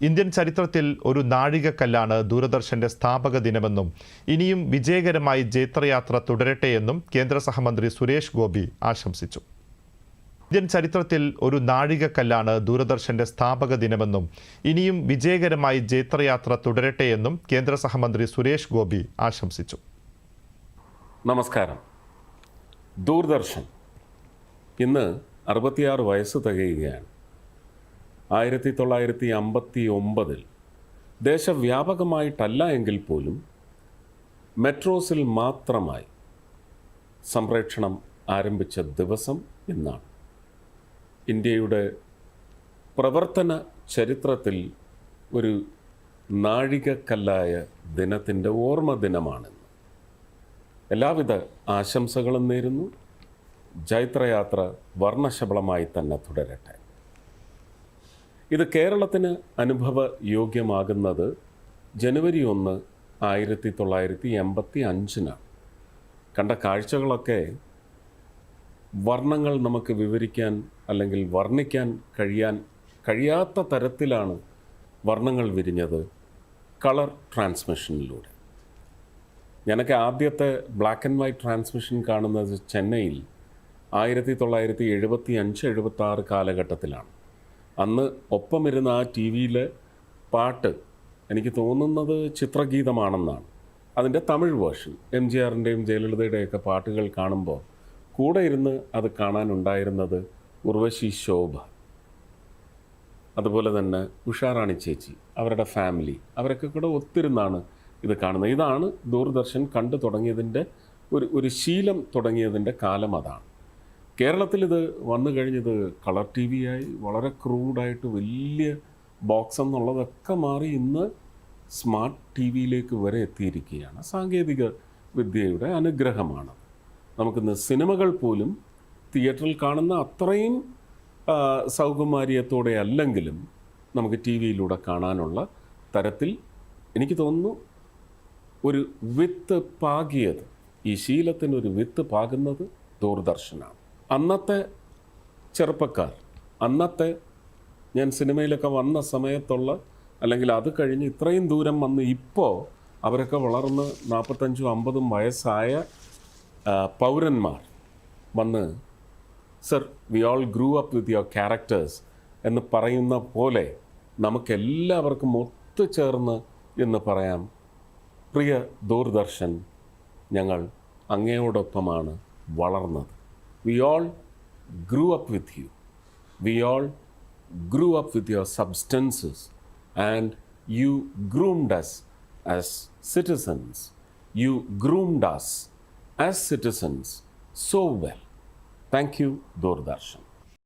Indian ചരിത്രത്തിൽ ഒരു നാഴികക്കല്ലാണ് ദൂരദർശന്റെ സ്ഥാപക ദിനമെന്നും ഇനിയും വിജയകരമായി ജൈത്രയാത്ര തുടരട്ടെയെന്നും കേന്ദ്ര സഹമന്ത്രി സുരേഷ് ഗോപി ആശംസിച്ചു. ഇന്ത്യൻ ചരിത്രത്തിൽ ഒരു നാഴികക്കല്ലാണ് ദൂരദർശന്റെ സ്ഥാപക ദിനമെന്നും ഇനിയും വിജയകരമായി ജൈത്രയാത്ര തുടരട്ടെയെന്നും കേന്ദ്ര സഹമന്ത്രി സുരേഷ് ഗോപി ആശംസിച്ചു. നമസ്കാരം. ദൂരദർശൻ ഇന്ന് അറുപത്തിയാറ് വയസ്സ് തികയുകയാണ്. ആയിരത്തി തൊള്ളായിരത്തി അമ്പത്തി ഒമ്പതിൽ ദേശവ്യാപകമായിട്ടല്ല എങ്കിൽ പോലും മെട്രോസിൽ മാത്രമായി സംപ്രേക്ഷണം ആരംഭിച്ച ദിവസം എന്നാണ്. ഇന്ത്യയുടെ പ്രവർത്തന ചരിത്രത്തിൽ ഒരു നാഴികക്കല്ലായ ദിനത്തിന്റെ ഓർമ്മ ദിനമാണെന്ന്. എല്ലാവിധ ആശംസകളും നേരുന്നു. ജൈത്രയാത്ര വർണശബളമായി തന്നെ തുടരട്ടെ. ഇത് കേരളത്തിന് അനുഭവ യോഗ്യമാകുന്നത് ജനുവരി ഒന്ന് ആയിരത്തി തൊള്ളായിരത്തി എൺപത്തി അഞ്ചിനാണ് കണ്ട കാഴ്ചകളൊക്കെ വർണങ്ങൾ നമുക്ക് വിവരിക്കാൻ അല്ലെങ്കിൽ വർണിക്കാൻ കഴിയാൻ കഴിയാത്ത തരത്തിലാണ് വർണങ്ങൾ വിരിഞ്ഞത് കളർ ട്രാൻസ്മിഷനിലൂടെ. ഞാനൊക്കെ ആദ്യത്തെ ബ്ലാക്ക് ആൻഡ് വൈറ്റ് ട്രാൻസ്മിഷൻ കാണുന്നത് ചെന്നൈയിൽ ആയിരത്തി തൊള്ളായിരത്തി എഴുപത്തി അഞ്ച് എഴുപത്തി ആറ് കാലഘട്ടത്തിലാണ്. അന്ന് ഒപ്പമിരുന്ന ആ ടി വിയിലെ പാട്ട് എനിക്ക് തോന്നുന്നത് ചിത്രഗീതമാണെന്നാണ്. അതിന്റെ തമിഴ് വേർഷൻ എം ജി ആറിന്റെയും ജയലളിതയുടെയൊക്കെ പാട്ടുകൾ കാണുമ്പോൾ കൂടെ ഇരുന്ന് അത് കാണാനുണ്ടായിരുന്നത് ഉർവശി ശോഭ. അതുപോലെ തന്നെ ഉഷാറാണി ചേച്ചി അവരുടെ ഫാമിലി അവരൊക്കെ കൂടെ ഒത്തിരുന്നാണ് ഇത് കാണുന്നത്. ഇതാണ് ദൂരദർശൻ കണ്ടു തുടങ്ങിയതിന്റെ ഒരു ഒരു ശീലം തുടങ്ങിയതിന്റെ കാലം അതാണ്. കേരളത്തിൽ ഇത് വന്നു കഴിഞ്ഞത് കളർ ടി വി ആയി വളരെ ക്രൂഡായിട്ട് വലിയ ബോക്സ് എന്നുള്ളതൊക്കെ മാറി ഇന്ന് സ്മാർട്ട് ടി വിയിലേക്ക് വരെ എത്തിയിരിക്കുകയാണ്. സാങ്കേതിക വിദ്യയുടെ അനുഗ്രഹമാണ്. നമുക്കിന്ന് സിനിമകൾ പോലും തിയേറ്ററിൽ കാണുന്ന അത്രയും സൗകുമാര്യത്തോടെ അല്ലെങ്കിലും നമുക്ക് ടി വിയിലൂടെ കാണാനുള്ള തരത്തിൽ എനിക്ക് തോന്നുന്നു ഒരു വിത്ത് പാകിയത് ഈ ശീലത്തിനൊരു വിത്ത് പാകുന്നത് ദൂരദർശനാണ്. അന്നത്തെ ചെറുപ്പക്കാർ അന്നത്തെ ഞാൻ സിനിമയിലൊക്കെ വന്ന സമയത്തുള്ള അല്ലെങ്കിൽ അത് കഴിഞ്ഞ് ഇത്രയും ദൂരം വന്ന് ഇപ്പോൾ അവരൊക്കെ വളർന്ന് നാൽപ്പത്തഞ്ചും അമ്പതും വയസ്സായ പൗരന്മാർ വന്ന് sir we all grew up with your characters എന്ന് പറയുന്ന പോലെ നമുക്കെല്ലാവർക്കും ഒത്തുചേർന്ന് എന്ന് പറയാം. പ്രിയ ദൂരദർശൻ ഞങ്ങൾ അങ്ങയോടൊപ്പമാണ് വളർന്നത്. We all grew up with you. We all grew up with your substances and you groomed us as citizens. You groomed us as citizens so well. Thank you, Doordarshan.